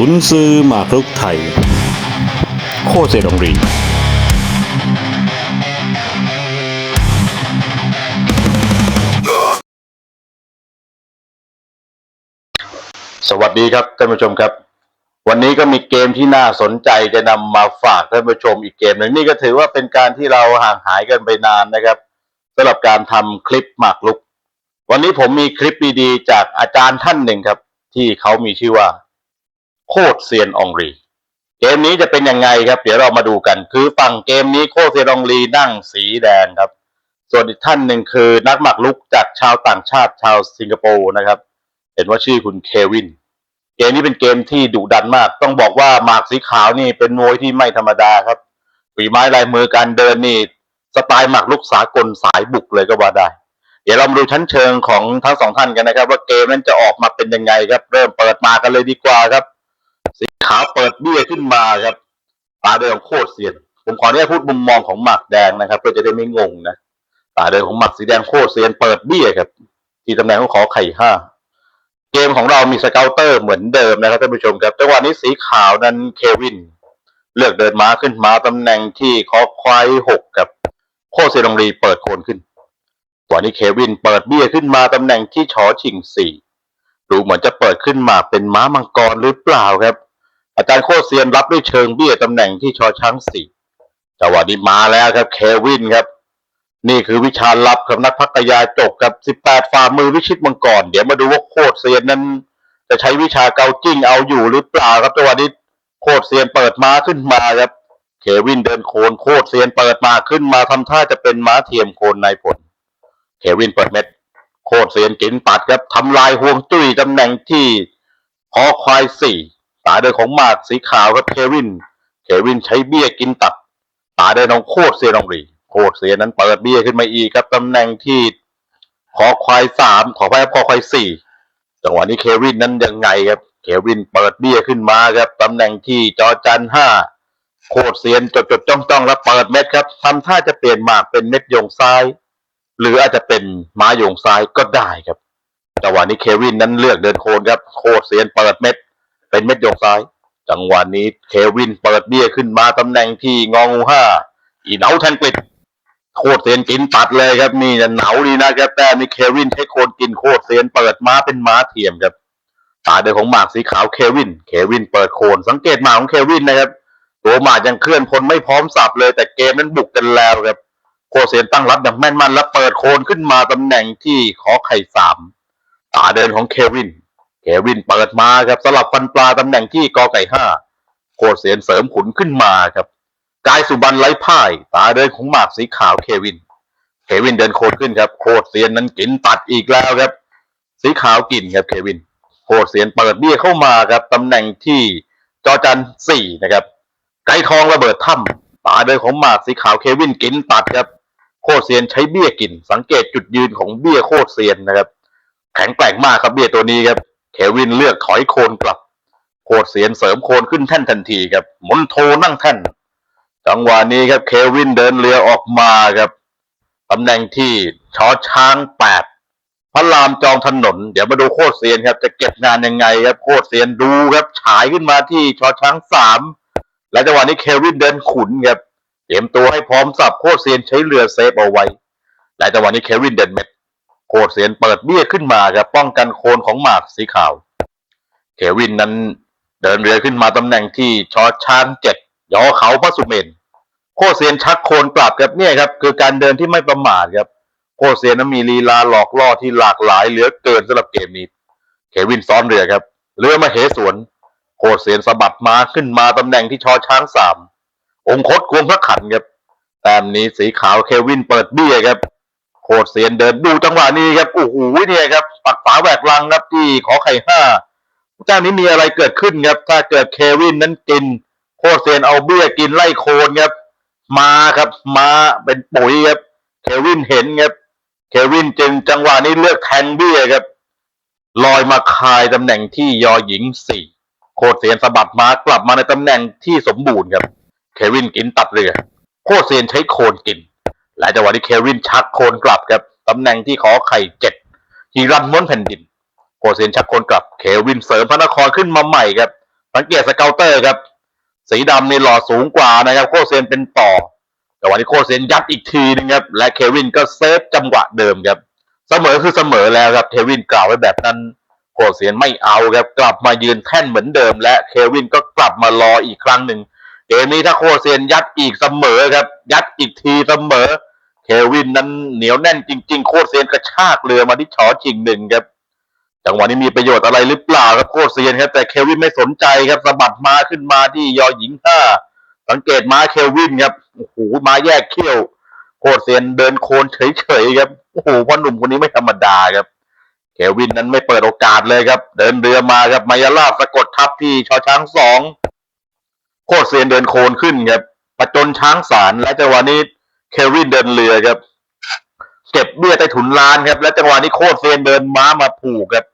กุนซือหมากรุกไทย โคเซดองรี สวัสดีครับท่านผู้ชมครับ วันนี้ก็มีเกมที่น่าสนใจจะนำมาฝากท่านผู้ชมอีกเกมหนึ่งนี่ก็ถือว่าเป็นการที่เราห่างหายกันไปนานนะครับสำหรับการทำคลิปหมากลุก วันนี้ผมมีคลิปดีๆจากอาจารย์ท่านหนึ่งครับ ที่เขามีชื่อว่า โคตรเซียนองรี เกมนี้จะเป็นยังไงครับ เดี๋ยวเรามาดูกัน คือฝั่งเกมนี้โคตรเซียนองรีนั่งสีแดงครับ ส่วนอีกท่านหนึ่งคือนักหมากลุกจากชาวต่างชาติชาวสิงคโปร์นะครับ เห็นว่าชื่อคุณเควิน เกมนี้เป็นเกมที่ดุดันมาก ต้องบอกว่าหมากสีขาวนี่เป็นมวยที่ไม่ธรรมดาครับฝีไม้ลายมือการเดินนี่สไตล์หมากลุกสากลสายบุกเลยก็ว่าได้เดี๋ยวเรามาดูชั้นเชิงของทั้งสองท่านกันนะครับ ว่าเกมนั้นจะออกมาเป็นยังไงครับ เริ่มเปิดมากันเลยดีกว่าครับ สีขาวเปิดเบี้ยขึ้นมาครับตาเดินของโคตรเซียน ผมขออนุญาตพูดมุมมองของหมากแดงนะครับเพื่อจะได้ไม่งงนะตาเดินของหมากสีแดงโคตรเซียนเปิดเบี้ยครับ ที่ตำแหน่งของขอไข่ห้าเกมของเรามีสเกลเตอร์เหมือนเดิมนะครับท่านผู้ชมครับจังหวะนี้สีขาวนั้นเควิน เลือกเดินม้าขึ้นมาตำแหน่งที่คอควายหกกับโคเซดองรีเปิดโคนขึ้นวันนี้เควินเปิดเบี้ยขึ้นมาตำแหน่งที่ชอชิงสี่ดูเหมือนจะเปิดขึ้นมาเป็นม้ามังกรหรือเปล่าครับ อาจารย์โคเซียนรับด้วยเชิงเบี้ยตำแหน่งที่ชอช้างสี่จังหวะนี้มาแล้วครับ เควินครับ นี่คือวิชาลับของนักพักยาจบกับ18ฝ่ามือวิชิตมังกร เดี๋ยวมาดูว่าโคตรเซียนนั้น จะใช้วิชาเกาจิ้งเอาอยู่หรือเปล่าครับจังหวะนี้โคตรเซียนเปิดม้าขึ้นมาครับ เควินเดินโคนโคตรเซียนเปิดมาขึ้นมาทำท่าจะเป็นม้าเทียมโคนนายผล เควินเปิดเม็ด โคตรเซียนกินปัดครับทำลายห่วงจุ้ยตำแหน่งที่คอควายสี่ ตาเดินของหมากสีขาวครับเควิน เควินใช้เบี้ยกินตัดตาเดินของโคตรเซียนองรีโคตรเซียนนั้นเปิดเบี้ยขึ้นมาอีกครับตำแหน่งที่คอควายสามขอไปคอควายสี่จังหวะนี้เควินนั้นยังไงครับเควินเปิดเบี้ยขึ้นมาครับตำแหน่งที่จอจันห้าโคตรเซียนจดจดจ้องจ้องแล้วเปิดเม็ดครับทำท่าจะเปลี่ยนหมากเป็นเม็ดโยงซ้าย หรืออาจจะเป็นม้าโยงซ้ายก็ได้ครับจังหวะนี้เควินนั้นเลือกเดินโคนครับ โคตรเซียนเปิดเม็ด เป็นเม็ดโยงซ้าย จังหวะนี้เควินเปิดเบี้ยขึ้นมาตำแหน่งที่งองูห้าอีเหนาแทงกฤษโคตรเซียนกินตัดเลยครับ นี่เหนาดีนะครับแต่นี่เควินใช้โคนกินโคตรเซียนเปิดม้าเป็นม้าเทียมครับตาเดินของหมากสีขาวเควิน เควินเปิดโคนสังเกตหมาของเควินนะครับตัวหมากยังเคลื่อนพลไม่พร้อมสับเลย แต่เกมนั้นบุกกันแล้วครับโคตรเซียนตั้งรับอย่างแม่นมัน แล้วเปิดโคนขึ้นมาตำแหน่งที่ขอไข่สามตาเดินของเควิน เควินเปิดมาครับสลับฟันปลาตำแหน่งที่กอไก่ห้าโคตรเซียนเสริมขุนขึ้นมาครับกายสุบันไร้พ่าย ตาเดินของหมากสีขาวเควิน เควินเดินโคตรขึ้นครับ โคตรเซียนนั้นกินตัดอีกแล้วครับ สีขาวกินครับเควิน โคตรเซียนเปิดเบี้ยเข้ามาครับตำแหน่งที่จอจันสี่นะครับ ไก่ทองระเบิดถ้ำตาเดินของหมากสีขาวเควินกินตัดครับ โคตรเซียนใช้เบี้ยกิน สังเกตจุดยืนของเบี้ยโคตรเซียนนะครับ แข็งแกร่งมากครับเบี้ยตัวนี้ครับ เควินเลือกถอยโคนกลับโคตรเสียนเสริมโคนขึ้นแท่นทันทีครับมนโทนั่งแท่นจังหวะนี้ครับเควินเดินเรือออกมาครับตำแหน่งที่ชอช้างแปดพระรามจองถนน เดี๋ยวมาดูโคตรเซียนครับ จะเก็บงานยังไงครับโคตรเซียนดูครับฉายขึ้นมาที่ชอช้างสามและจังหวะนี้เควินเดินขุนครับเตรียมตัวให้พร้อมสับโคตรเซียนใช้เรือเซฟเอาไว้และจังหวะนี้เควินเดินเม็ด โคตรเซียนเปิดเบี้ยขึ้นมาครับป้องกันโคนของหมากสีขาวเควินนั้นเดินเรือขึ้นมาตำแหน่งที่ชอช้างเจ็ดยอเขาพระสุเมน โคตรเซียนชักโคนกลับครับเนี่ยครับ คือการเดินที่ไม่ประมาทครับ โคตรเซียนนั้นมีลีลาหลอกล่อที่หลากหลายเหลือเกินสำหรับเกมนี้เควินซ้อนเรือครับ เรือมาเหสวน โคตรเซียนสะบัดมาขึ้นมาตำแหน่งที่ชอช้างสามองคตควงพระขันครับแต้มนี้สีขาวเควินเปิดเบี้ยครับ โคตรเซียนเดินดูจังหวะนี้ครับโอ้โหเนี่ยครับ ปักฝาแหวกลังครับที่ขอไข่ห้าเจ้านี้มีอะไรเกิดขึ้นครับ ถ้าเกิดเควินนั้นกิน โคตรเซียนเอาเบี้ยกินไล่โคนครับ มาครับมาเป็นปุ๋ยครับเควินเห็นครับเควินจึงจังหวะนี้เลือกแทงเบี้ยครับลอยมาคายตำแหน่งที่ยอหญิงสี่โคตรเซียนสะบัดมากลับมาในตำแหน่งที่สมบูรณ์ครับ เควินกินตัดเรือ โคตรเซียนใช้โคนกิน และจังหวะที่เควินชักโคนกลับครับตำแหน่งที่ขอไข่เจ็ดฮีรันม้วนแผ่นดินโคเซนชักโคนกลับ เควินเสริมพระนครขึ้นมาใหม่ครับ สังเกตสเกลเตอร์ครับ สีดำในหล่อสูงกว่านะครับ โคเซนเป็นต่อแต่วันนี้โคเซนยัดอีกทีนึงครับ และเควินก็เซฟจังหวะเดิมครับ เสมอคือเสมอแล้วครับ เควินกล่าวไว้แบบนั้น โคเซนไม่เอาครับ กลับมายืนแท่นเหมือนเดิม และเควินก็กลับมารออีกครั้งหนึ่งเกมนี้ถ้าโคเซนยัดอีกเสมอครับ ยัดอีกทีเสมอ เควินนั้นเหนียวแน่นจริง ๆ โคตรเซียนกระชากเรือมาที่ชอชิงหนึ่งครับ จังหวะนี้มีประโยชน์อะไรหรือเปล่าครับโคตรเซียนครับ แต่เควินไม่สนใจครับสะบัดมาขึ้นมาที่ยอหญิงห้าสังเกตม้าเควินครับโอ้โหม้าแยกเขี้ยว โคตรเซียนเดินโคนเฉยๆครับโอ้โหพ่อหนุ่มคนนี้ไม่ธรรมดาครับเควินนั้นไม่เปิดโอกาสเลยครับ เดินเรือมาครับมายาลาสะกดทับที่ชอช้างสองโคตรเซียนเดินโคนขึ้นครับประจนช้างสารและจังหวะนี้ เควินเดินเรือครับ เก็บเบี้ยใต้ถุนลานครับ และจังหวะนี้โคตรเซียนเดินม้ามาผูกครับ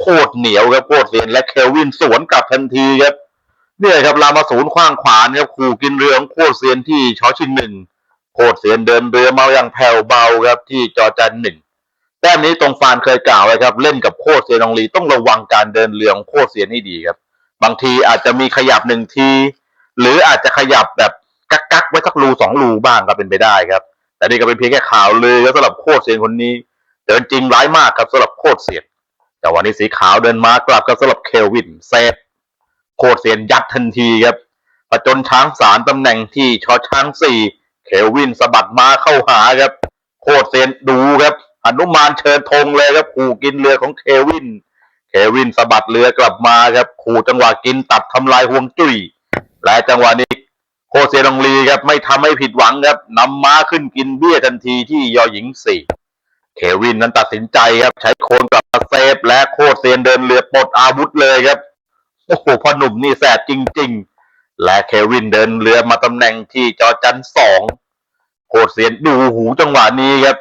โคตรเหนียวครับโคตรเซียนและเควินสวนกลับทันทีครับเนี่ยครับรามาศูนย์ขว้างขวานครับขู่กินเรือของโคตรเซียนที่ชอชิงหนึ่งโคตรเซียนเดินเรือมาอย่างแผ่วเบาครับที่จอจันหนึ่งแต้มนี้ตรงฟานเคยกล่าวไว้ครับ เล่นกับโคตรเซียนองลีต้องระวังการเดินเรือของโคตรเซียนให้ดีครับ บางทีอาจจะมีขยับหนึ่งที หรืออาจจะขยับแบบ กักกักไว้สักรูสองรูบ้างก็เป็นไปได้ครับ แต่นี่ก็เป็นเพียงแค่ข่าวลือครับสำหรับโคตรเซียนคนนี้เดินจริงร้ายมากครับสำหรับโคตรเซียนแต่วันนี้สีขาวเดินมากลับกับสำหรับเคลวินเซฟโคตรเซียนยัดทันทีครับประจนช้างสารตำแหน่งที่ชอช้างสี่เคลวินสะบัดมาเข้าหาครับ โคตรเซียนดูครับอนุมานเชิญธงเลยครับขู่กินเรือของเควิน เควินสะบัดเรือกลับมาครับขู่จังหวะกินตัดทำลายห่วงจุ้ยและจังหวะนี้ โคเซียนองลีครับไม่ทำให้ผิดหวังครับนำม้าขึ้นกินเบี้ยทันทีที่ยอหญิงสี่เควินนั้นตัดสินใจครับใช้โคนกลับมาเซฟและโคเซียนเดินเรือปลดอาวุธเลยครับโอ้โหพ่อหนุ่มนี่แสบจริง ๆ และเควินเดินเรือมาตำแหน่งที่จอจันสองโคเซียนดูหูจังหวะนี้ครับ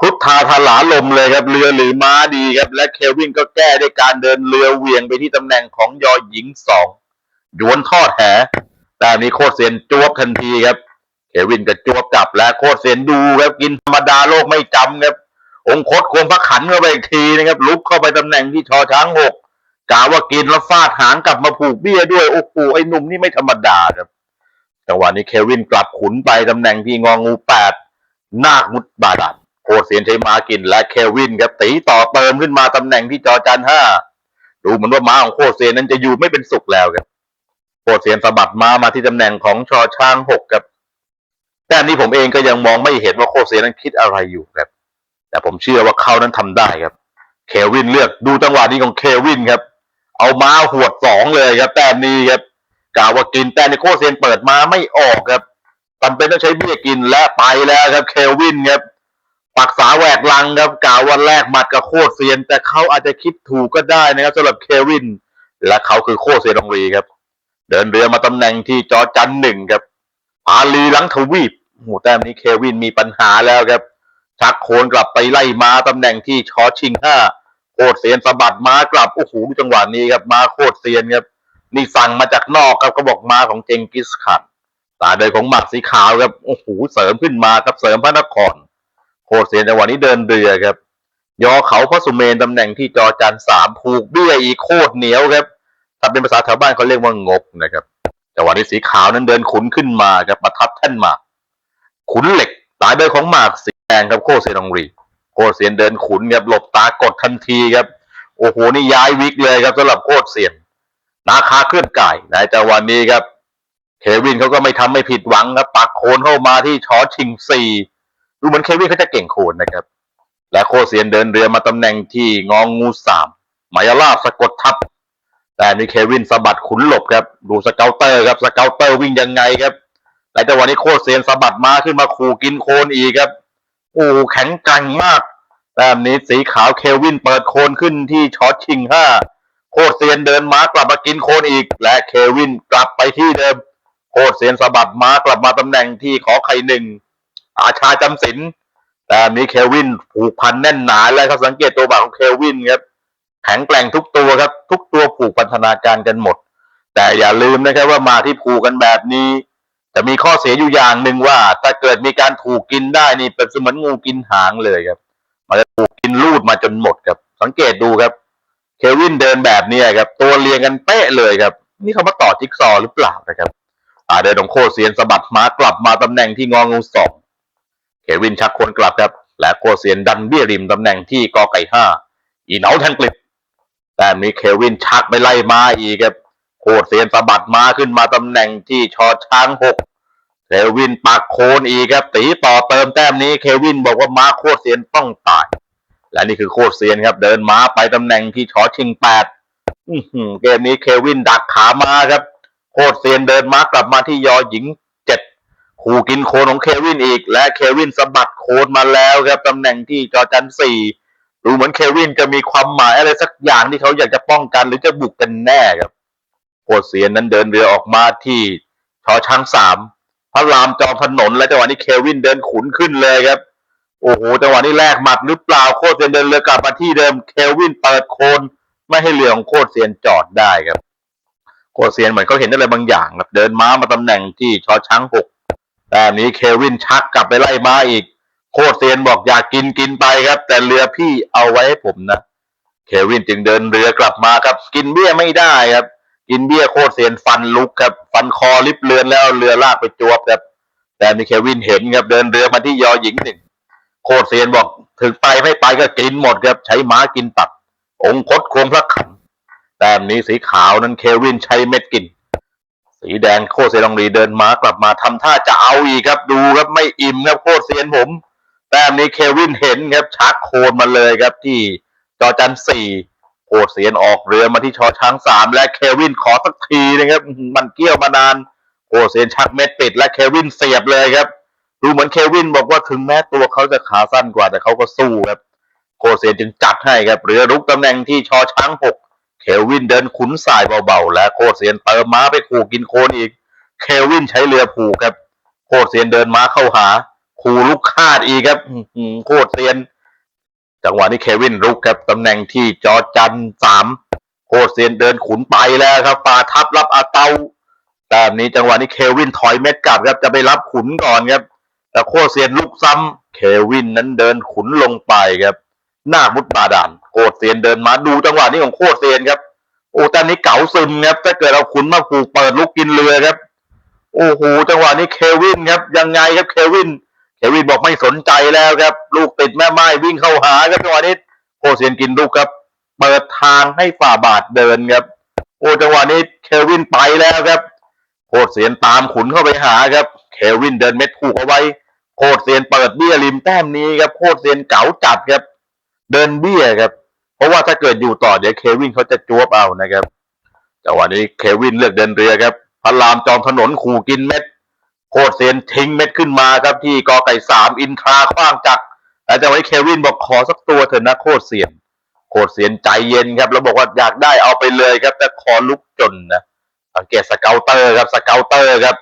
ครุฑทาทาหลาลมเลยครับ เรือหรือม้าดีครับ และเควินก็แก้ด้วยการเดินเรือเวียงไปที่ตำแหน่งของยอหญิงสองดวนทอดแห แต่นี้โคตรเซียนจวบทันทีครับเควินก็จวบกลับและโคตรเซียนดูครับกินธรรมดาโลกไม่จำครับองคตควงพระขันเข้าไปอีกทีนะครับ ลุกเข้าไปตำแหน่งที่ชอช้างหกกาว่ากินแล้วฟาดหางกลับมาผูกเบี้ยด้วยโอ้โหไอ้หนุ่มนี่ไม่ธรรมดาครับจังหวะนี้เควินกลับขุนไปตำแหน่งที่งองูแปดนาคมุดบาดันโคตรเสียนใช้มากินและเควินครับตีต่อเติมขึ้นมาตำแหน่งที่จอจันห้าดูเหมือนว่าม้าของโคตรเสียนนั้นจะอยู่ไม่เป็นสุขแล้วครับ โคตรเสียนสะบัดม้ามาที่ตำแหน่งของชอช้างหกครับ แต่อันนี้ผมเองก็ยังมองไม่เห็นว่าโคเสียนั้นคิดอะไรอยู่ครับ แต่ผมเชื่อว่าเขานั้นทำได้ครับ เควินเลือกดูจังหวะนี้ของเควินครับ เอาม้าหวดสองเลยครับ แต้มนี้ครับกล่าวว่ากินแต่ในโคเซียนเปิดมาไม่ออกครับจำเป็นต้องใช้เบี้ยกินและไปแล้วครับ เควินครับปักษาแหวกลังครับกล่าวว่าแลกหมัดกับโคเซียน แต่เขาอาจจะคิดถูกก็ได้นะครับสำหรับเควิน และเขาคือโคเซียนองรีครับ เดินเรือมาตำแหน่งที่จอจันหนึ่งครับพาลีหลังทวีปโอ้โหแต้มนี้เควินมีปัญหาแล้วครับชักโคนกลับไปไล่มาตำแหน่งที่ชอชิงห้าโคตรเซียนสะบัดม้ากลับโอ้โหดูจังหวะนี้ครับมาโคตรเซียนครับนี่สั่งมาจากนอกครับก็บอกมาของเจงกิสขันตาเดินของหมักสีขาวครับโอ้โหเสริมขึ้นมาครับเสริมพระนครโคตรเซียนจังหวะนี้เดินเรือครับยอเขาพระสุเมนตำแหน่งที่จอจันสามผูกเบี้ยอีโคตรเหนียวครับ ถ้าเป็นภาษาชาวบ้านเขาเรียกว่างกนะครับจังหวะนี้สีขาวนั้นเดินขุนขึ้นมาครับประทับแท่นหมาก ขุนเหล็กสายเดินของหมากสีแดงครับโคเซนองรีโคเซียนเดินขุนครับหลบตากดทันทีครับ โอ้โหนี่ย้ายวิกเลยครับสำหรับโคเซียนนาคาเคลื่อนก่ายในจังหวะนี้ครับเควินเขาก็ไม่ทำไม่ผิดหวังครับปักโคนเข้ามาที่ชอชิงซีดูเหมือนเควินเขาจะเก่งโคนนะครับ และโคเซียนเดินเรือมาตำแหน่งที่งองงูสามมายาลาสะกดทับ แต่นี่เควินสะบัดขุนหลบครับ ดูสเกลเตอร์ครับสเกลเตอร์วิ่งยังไงครับและจังหวะนี้โคตรเซียนสะบัดมาขึ้นมาขู่กินโคนอีกครับโอ้แข็งกร่งมากแบบนี้สีขาวเควินเปิดโคนขึ้นที่ช็อตชิงห้าโคตรเซียนเดินมากลับมากินโคนอีก และเควินกลับไปที่เดิม โคตรเซียนสะบัดมากลับมาตำแหน่งที่ขอไข่หนึ่งอาชาจำศิลแต่นี้เควินผูกพันแน่นหนาแล้วครับสังเกตตัวบาของเควินครับ แข็งแกร่งทุกตัวครับ ทุกตัวผูกพันธนาการกันหมด แต่อย่าลืมนะครับว่ามาที่ผูกกันแบบนี้ จะมีข้อเสียอยู่อย่างหนึ่งว่า ถ้าเกิดมีการถูกกินได้นี่เป็นเสมือนงูกินหางเลยครับ มันจะถูกกินลูดมาจนหมดครับ สังเกตดูครับเควินเดินแบบนี้ครับ ตัวเรียงกันเป๊ะเลยครับ นี่เขามาต่อจิ๊กซอว์หรือเปล่านะครับอาเดินของโคเซียนสะบัดมากลับมาตำแหน่งที่งองูสองเควินชักคนกลับครับ และโคเซียนดันเบี้ยริมตำแหน่งที่กอไก่ห้าอีเหนาแทงกลิบ แต่มีเควินชักไปไล่มาอีกครับโคตรเซียนสะบัดมาขึ้นมาตำแหน่งที่ชอช้างหกเควินปักโคนอีกครับตีต่อเติมแต้มนี้เควินบอกว่าม้าโคตรเซียนต้องตาย และนี่คือโคตรเซียนครับ เดินม้าไปตำแหน่งที่ชอชิงแปดเกมนี้เควินดักขามาครับโคตรเซียนเดินมากลับมาที่ยอหญิงเจ็ดขู่กินโคนของเควินอีก และเควินสะบัดโคนมาแล้วครับตำแหน่งที่จอจันสี่ ดูเหมือนเควินจะมีความหมายอะไรสักอย่างที่เขาอยากจะป้องกัน หรือจะบุกกันแน่ครับโคเซียนนั้นเดินเรือออกมาที่ชอช้างสามพระรามจอมถนนและจังหวะนี้เควินเดินขุนขึ้นเลยครับ โอ้โหจังหวะนี้แลกหมัดหรือเปล่าโคเซียนเดินเรือกลับมาที่เดิมเควินเปิดโคนไม่ให้เรือของโคเซียนจอดได้ครับโคเซียนเหมือนเขาเห็นอะไรบางอย่างครับเดินม้ามาตำแหน่งที่ชอช้างหกแต่นี้เควินชักกลับไปไล่ม้าอีก โคตรเซียนบอกอยากกินกินไปครับ แต่เรือพี่เอาไว้ให้ผมนะ เควินจึงเดินเรือกลับมาครับ กินเบี้ยไม่ได้ครับ กินเบี้ยโคตรเซียนฟันลุกครับ ฟันคอลิบเรือนแล้วเรือลากไปจวบครับ แต่มีเควินเห็นครับเดินเรือมาที่ยอหญิงหนึ่งโคตรเซียนบอกถึงไปไม่ไปก็กินหมดครับ ใช้ม้ากินตับ องค์คดโคมพระขันแต้มนี้สีขาวนั้นเควินใช้เม็ดกิน สีแดงโคตรเซียนลองรีเดินม้ากลับมาทำท่าจะเอาอีกครับ ดูครับไม่อิ่มครับโคตรเซียนผม แต้มนี้เควินเห็นครับชักโคนมาเลยครับที่จอจันสี่โคตรเซียนออกเรือมาที่ชอช้างสามและเควินขอสักทีนะครับมันเกี้ยวมานานโคตรเซียนชักเม็ดปิดและเควินเสียบเลยครับ ดูเหมือนเควินบอกว่าถึงแม้ตัวเขาจะขาสั้นกว่าแต่เขาก็สู้ครับโคเซียนจึงจัดให้ครับเรือรุกตำแหน่งที่ชอช้างหกเควินเดินขุนสายเบาๆ และโคเซียนเติมม้าไปขู่กินโคนอีก เควินใช้เรือผูกครับ โคเซียนเดินม้าเข้าหา ขู่ลูกคาดอีกครับอื้อหือโคเซียน จังหวะนี้เควินรุกครับตำแหน่งที่จอจันสามโคตรเซียนเดินขุนไปแล้วครับฝ่าทับรับอาเตาแต่นี้จังหวะนี้เควินถอยเม็ดกลับครับจะไปรับขุนก่อนครับ แต่โคตรเซียนลุกซ้ำเควินนั้นเดินขุนลงไปครับ หน้ามุดบาดาลโคตรเซียนเดินมาดูจังหวะนี้ของโคตรเซียนครับโอ้ตอนนี้เก๋าซึมครับถ้าเกิดเอาขุนมาผูกเปิดลุกกินเรือครับ โอ้โหจังหวะนี้เควินครับ ยังไงครับเควิน เควินบอกไม่สนใจแล้วครับ ลูกติดแม่ไม้วิ่งเข้าหาครับจังหวะนี้โคตรเซียนกินลูกครับ เปิดทางให้ฝ่าบาทเดินครับ โอ้จังหวะนี้เควินไปแล้วครับโคตรเซียนตามขุนเข้าไปหาครับเควินเดินเม็ดผูกเอาไว้โคตรเซียนเปิดเบี้ยริมแต้มนี้ครับโคตรเซียนเก๋าจัดครับ เดินเบี้ยครับ เพราะว่าถ้าเกิดอยู่ต่อเดี๋ยวเควินเขาจะจวบเอานะครับจังหวะนี้เควินเลือกเดินเรือครับพระรามจอมถนนขู่กินเม็ด โคตรเซียนทิ้งเม็ดขึ้นมาครับที่กอไก่สามอินทราขว้างจักรแต่จังหวะนี้เควินบอกขอสักตัวเถอะนะโคตรเซียนโคตรเซียนใจเย็นครับแล้วบอกว่าอยากได้เอาไปเลยครับ แต่ขอลุกจนนะสังเกตสเกลเตอร์ครับสเกลเตอร์ครับ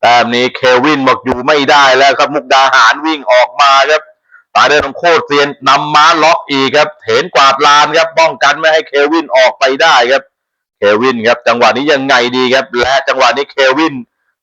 แต้มนี้เควินบอกอยู่ไม่ได้แล้วครับมุกดาหารวิ่งออกมาครับตาเดินของโคตรเซียนนำม้าล็อกอีกครับเห็นกวาดลานครับป้องกันไม่ให้เควินออกไปได้ครับ เควินครับ จังหวะนี้ยังไงดีครับ และจังหวะนี้เควิน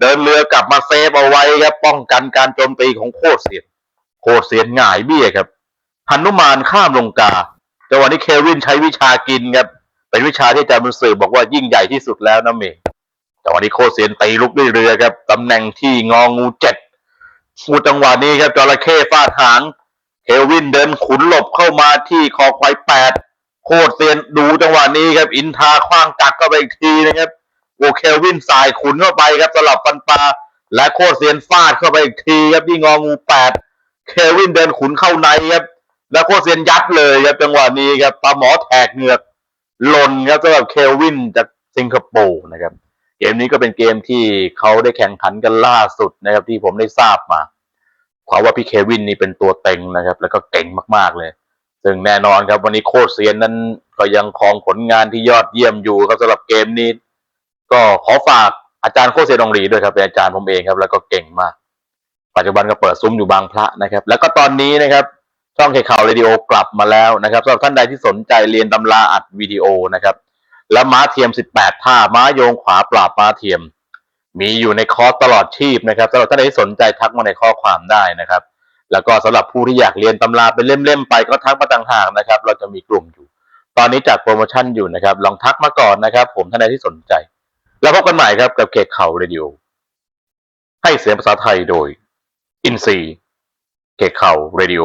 เดินเรือกลับมาเซฟเอาไว้ครับป้องกันการโจมตีของโคตรเซียนโคตรเซียนหง่ายเบี้ยครับหันุมานข้ามลงกาจังหวะนี้เควินใช้วิชากินครับเป็นวิชาที่อาจารย์บุญสืบบอกว่ายิ่งใหญ่ที่สุดแล้วนะเมย์จังหวะนี้โคตรเซียนตีลุกด้วยเรือครับตำแหน่งที่งองูเจ็ดฟูจังหวะนี้ครับจระเข้ฟาดหางเควินเดินขุนหลบเข้ามาที่คอควายแปดโคตรเซียนดูจังหวะนี้ครับ อินทาคว้างจักรเข้าไปอีกทีนะครับ โอ้เควินสายขุนเข้าไปครับสลับฟันปลาและโคตรเซียนฟาดเข้าไปอีกทีครับที่งองูแปดเควินเดินขุนเข้าในครับแล้วโคตรเซียนยัดเลยครับจังหวะนี้ครับปลาหมอแทกเหงือกหล่นครับสำหรับเควินจากสิงคโปร์นะครับ เกมนี้ก็เป็นเกมที่เขาได้แข่งขันกันล่าสุดนะครับ ที่ผมได้ทราบมาเพราะว่าพี่เควินนี่เป็นตัวเต็งนะครับ แล้วก็เก่งมากๆเลย ซึ่งแน่นอนครับวันนี้โคตรเซียนนั้นก็ยังครองผลงานที่ยอดเยี่ยมอยู่ครับสำหรับเกมนี้ ก็ขอฝากอาจารย์โคเซดองหลีด้วยครับเป็นอาจารย์ผมเองครับ แล้วก็เก่งมาก ปัจจุบันก็เปิดซุ้มอยู่บางพระนะครับ แล้วก็ตอนนี้นะครับช่องเคข่าวเรดิโอกลับมาแล้วนะครับสำหรับท่านใดที่สนใจเรียนตำราอัดวิดีโอนะครับ แล้วม้าเทียม 18 ท่าม้าโยงขวาปราบม้าเทียม มีอยู่ในคอร์สตลอดชีพนะครับสำหรับท่านใดที่สนใจทักมาในข้อความได้นะครับ แล้วก็สำหรับผู้ที่อยากเรียนตำราเป็นเล่มๆไปก็ทักมาต่างหากนะครับ เราจะมีกลุ่มอยู่ ตอนนี้จัดโปรโมชั่นอยู่นะครับ ลองทักมาก่อนนะครับ ผมท่านใดที่สนใจ แล้วพบกันใหม่ครับกับเคข่าวเรดิโอให้เสียงภาษาไทยโดย อินซีเคข่าวเรดิโอ